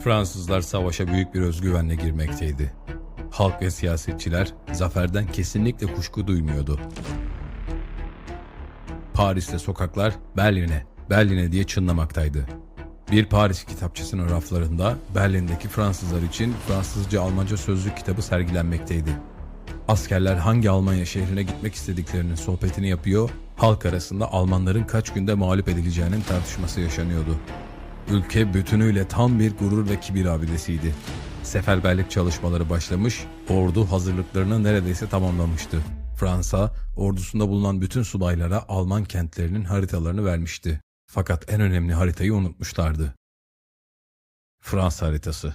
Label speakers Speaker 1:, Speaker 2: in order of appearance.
Speaker 1: Fransızlar savaşa büyük bir özgüvenle girmekteydi. Halk ve siyasetçiler zaferden kesinlikle kuşku duymuyordu. Paris'te sokaklar Berlin'e, Berlin'e diye çınlamaktaydı. Bir Paris kitapçısının raflarında Berlin'deki Fransızlar için Fransızca Almanca sözlük kitabı sergilenmekteydi. Askerler hangi Almanya şehrine gitmek istediklerinin sohbetini yapıyor, halk arasında Almanların kaç günde mağlup edileceğinin tartışması yaşanıyordu. Ülke bütünüyle tam bir gurur ve kibir abidesiydi. Seferberlik çalışmaları başlamış, ordu hazırlıklarını neredeyse tamamlamıştı. Fransa, ordusunda bulunan bütün subaylara Alman kentlerinin haritalarını vermişti. Fakat en önemli haritayı unutmuşlardı. Fransa haritası.